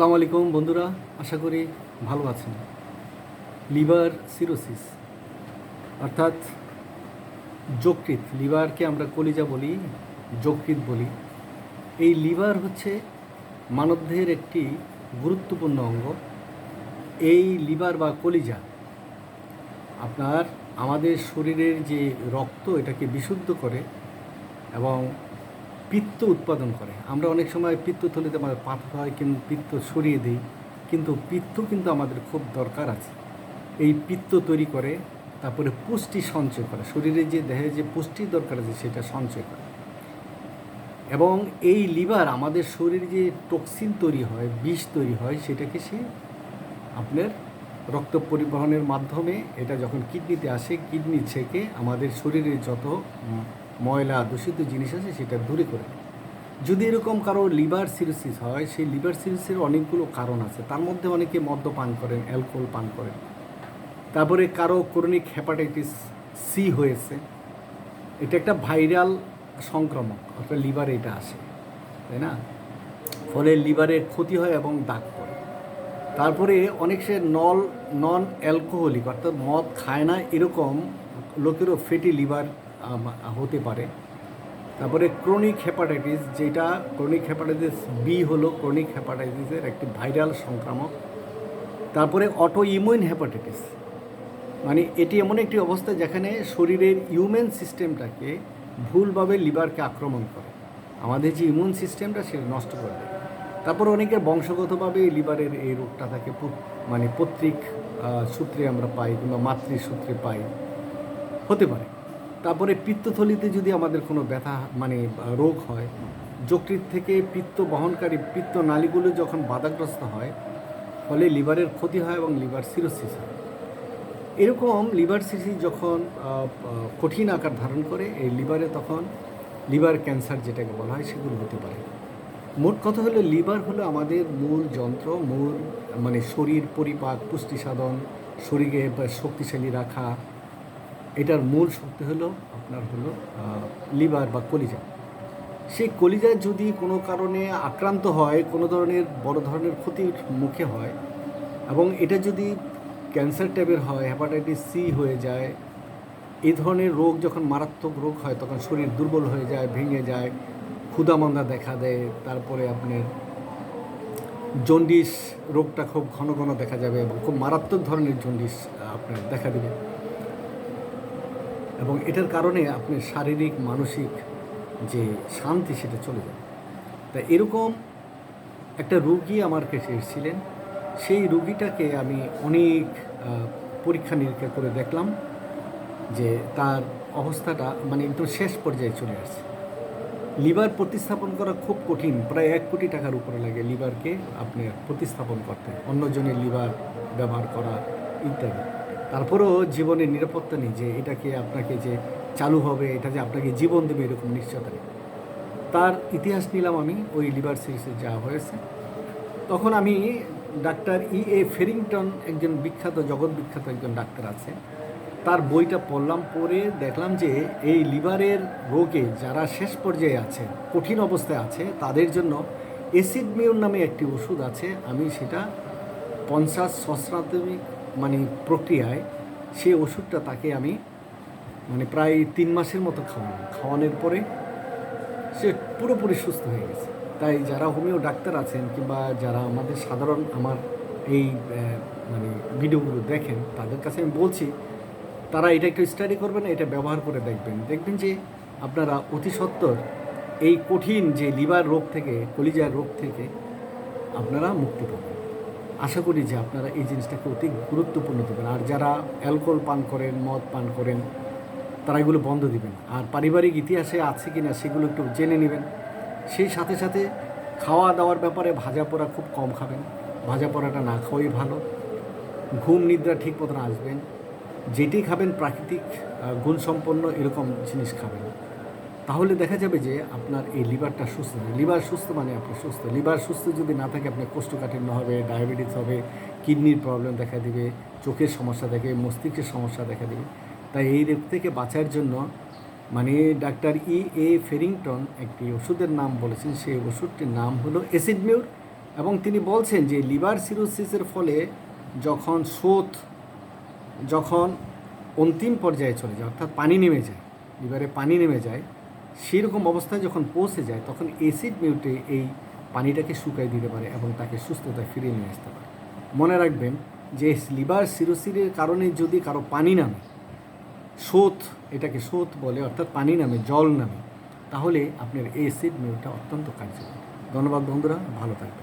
আসসালামু আলাইকুম বন্ধুরা, আশা করি ভালো আছেন। লিভার সিরোসিস, অর্থাৎ যকৃত লিভারকে আমরা কলিজা বলি যকৃত বলি। এই লিভার হচ্ছে মানবদেহের একটি গুরুত্বপূর্ণ অঙ্গ। এই লিভার বা কলিজা আপনার আমাদের শরীরের যে রক্ত, এটাকে বিশুদ্ধ করে এবং পিত্ত উৎপাদন করে। আমরা অনেক সময় পিত্তথলিতে আমাদের পাথর হয় কিন্তু পিত্ত সরিয়ে দিই, কিন্তু পিত্ত কিন্তু আমাদের খুব দরকার আছে। এই পিত্ত তৈরি করে, তারপরে পুষ্টি সঞ্চয় করে, শরীরে যে, দেহে যে পুষ্টির দরকার আছে সেটা সঞ্চয় করে। এবং এই লিভার আমাদের শরীরে যে টক্সিন তৈরি হয়, বিষ তৈরি হয়, সেটাকে সে আপনার রক্ত পরিবহনের মাধ্যমে, এটা যখন কিডনিতে আসে কিডনি থেকে আমাদের শরীরে যত ময়লা দূষিত জিনিস আছে, সেটা দূরে করে যদি এরকম কারও লিভার সিরোসিস হয়, সেই লিভার সিরোসিসের অনেকগুলো কারণ আছে। তার মধ্যে অনেকে মদ্য পান করেন, অ্যালকোহল পান করেন। তারপরে কারও ক্রনিক হেপাটাইটিস সি হয়েছে। এটা একটা ভাইরাল সংক্রমক, অর্থাৎ লিভারে এটা আসে, তাই না? ফলে লিভারের ক্ষতি হয় এবং দাগ পড়ে। তারপরে অনেক সে নল নন অ্যালকোহলিক অর্থাৎ মদ খায় না, এরকম লোকেরও ফেটি লিভার হতে পারে। তারপরে ক্রনিক হেপাটাইটিস যেটা ক্রনিক হেপাটাইটিস বি হলো ক্রনিক হেপাটাইটিসের একটি ভাইরাল সংক্রামক। তারপরে অটো ইমিউন হেপাটাইটিস মানে এটি এমন একটি অবস্থা যেখানে শরীরের ইউমেন সিস্টেমটাকে ভুলভাবে লিভারকে আক্রমণ করে। আমাদের যে ইমিউন সিস্টেমটা সেটা নষ্ট করে দেয়। তারপর অনেকের বংশগতভাবে লিভারের এই রোগটা থাকে মানে পৈতৃক সূত্রে আমরা পাই কিংবা মাতৃ সূত্রে পাই। হতে পারে। তারপরে পিত্তথলিতে যদি আমাদের কোনো ব্যথা মানে রোগ হয় যকৃত থেকে পিত্ত বহনকারী পিত্ত নালীগুলো যখন বাধাগ্রস্ত হয়, ফলে লিভারের ক্ষতি হয় এবং লিভার সিরোসিস হয়। এরকম লিভার সিরোসিস যখন কঠিন আকার ধারণ করে, এই লিভারে তখন লিভার ক্যান্সার যেটাকে বলা হয়, সেগুলো হতে পারে। মোট কথা হলো, লিভার হলো আমাদের মূল যন্ত্র, মূল মানে শরীর পরিপাক পুষ্টি সাধন শরীরে শক্তিশালী রাখা এটার মূল শক্তি হলো, আপনার হলো লিভার বা কলিজা। সেই কলিজা যদি কোনো কারণে আক্রান্ত হয়, কোনো ধরনের বড় ধরনের ক্ষতির মুখে হয় এবং এটা যদি ক্যান্সার টাইপের হয়, হেপাটাইটিস সি হয়ে যায়, এই ধরনের রোগ যখন মারাত্মক রোগ হয়, তখন শরীর দুর্বল হয়ে যায়, ভেঙে যায় ক্ষুদামন্দা দেখা দেয়, তারপরে আপনার জন্ডিস রোগটা খুব ঘন ঘন দেখা যাবে এবং খুব মারাত্মক ধরনের জন্ডিস আপনার দেখা দেবে। এবং এটার কারণে আপনি শারীরিক, মানসিক যে শান্তি সেটা চলে যাবে তা এরকম একটা রুগী আমার কাছে এসেছিলেন। সেই রুগীটাকে আমি অনেক পরীক্ষা নিরীক্ষা করে দেখলাম যে তার অবস্থাটা মানে একদম শেষ পর্যায়ে চলে আসছে। লিভার প্রতিস্থাপন করা খুব কঠিন, প্রায় এক কোটি টাকার উপরে লাগে লিভারকে আপনি প্রতিস্থাপন করতে। অন্যজনের লিভার ব্যবহার করা, ইত্যাদি। তারপরেও জীবনের নিরাপত্তা নেই যে এটাকে আপনাকে যে চালু হবে, এটা যে আপনাকে জীবন দেবে এরকম নিশ্চয়তা নেই। তার ইতিহাস নিলাম আমি, ওই লিভার সিরিজে যা হয়েছে। তখন আমি ডাক্তার ই এ ফেরিংটন একজন বিখ্যাত, জগৎ বিখ্যাত একজন ডাক্তার আছে। তার বইটা পড়লাম, পড়ে দেখলাম যে এই লিভারের রোগে যারা শেষ পর্যায়ে আছে, কঠিন অবস্থায় আছে, তাদের জন্য অ্যাসিড মিউন নামে একটি ওষুধ আছে। আমি সেটা পঞ্চাশ সহস্রাধিক মানে প্রক্রিয়ায় সেই ওষুধটা তাকে আমি মানে প্রায় তিন মাসের মতো খাওয়ানো খাওয়ানোর পরে সে পুরোপুরি সুস্থ হয়ে গেছে। তাই যারা হোমিও ডাক্তার আছেন কিংবা যারা আমাদের সাধারণ আমার এই মানে ভিডিওগুলো দেখেন, তাদের কাছে আমি বলছি, তারা এটা একটু স্টাডি করবেন, এটা ব্যবহার করে দেখবেন। দেখবেন যে আপনারা অতি সত্বর এই কঠিন যে লিভার রোগ থেকে, কলিজার রোগ থেকে আপনারা মুক্তি পাবেন। আশা করি যে আপনারা এই জিনিসটাকে অতি গুরুত্বপূর্ণ দেবেন। আর যারা অ্যালকোহল পান করেন, মদ পান করেন, তারা এগুলো বন্ধ দিবেন। আর পারিবারিক ইতিহাসে আছে কি না সেগুলো একটু জেনে নেবেন। সেই সাথে সাথে খাওয়া দাওয়ার ব্যাপারে ভাজা পোড়া খুব কম খাবেন। ভাজা পোড়াটা না খাওয়াই ভালো। ঘুম নিদ্রা ঠিক মতন আসবেন যেটি খাবেন প্রাকৃতিক গুণসম্পন্ন এরকম জিনিস খাবেন তাহলে দেখা যাবে যে আপনার এই লিভারটা সুস্থ লিভার সুস্থ মানে আপনি সুস্থ। লিভার সুস্থ যদি না থাকে, আপনার কোষ্ঠকাঠিন্য হবে, ডায়াবেটিস হবে, কিডনির প্রবলেম দেখা দিবে, চোখের সমস্যা দেখে, মস্তিষ্কের সমস্যা দেখা দেবে। তাই এই রোগ থেকে বাঁচার জন্য মানে ডাক্তার ই এ ফেরিংটন একটি ওষুধের নাম বলেছেন। সেই ওষুধটির নাম হলো অ্যাসিডমিউর এবং তিনি বলছেন যে লিভার সিরোসিসের ফলে যখন শোথ যখন অন্তিম পর্যায়ে চলে যায়, অর্থাৎ পানি নেমে যায়, লিভারে পানি নেমে যায় সেরকম অবস্থায় যখন পৌঁছে যায়, তখন অ্যাসিড মিউটে এই পানিটাকে শুকাই দিতে পারে এবং তাকে সুস্থতায় ফিরিয়ে নিয়ে আসতে পারে। মনে রাখবেন যে লিভার সিরোসিরের কারণে যদি কারও পানি নামে স্রোত এটাকে স্রোত বলে, অর্থাৎ পানি নামে, জল নামে, তাহলে আপনার এসিড মিউটা অত্যন্ত কার্যকর। ধন্যবাদ বন্ধুরা, ভালো থাকবেন।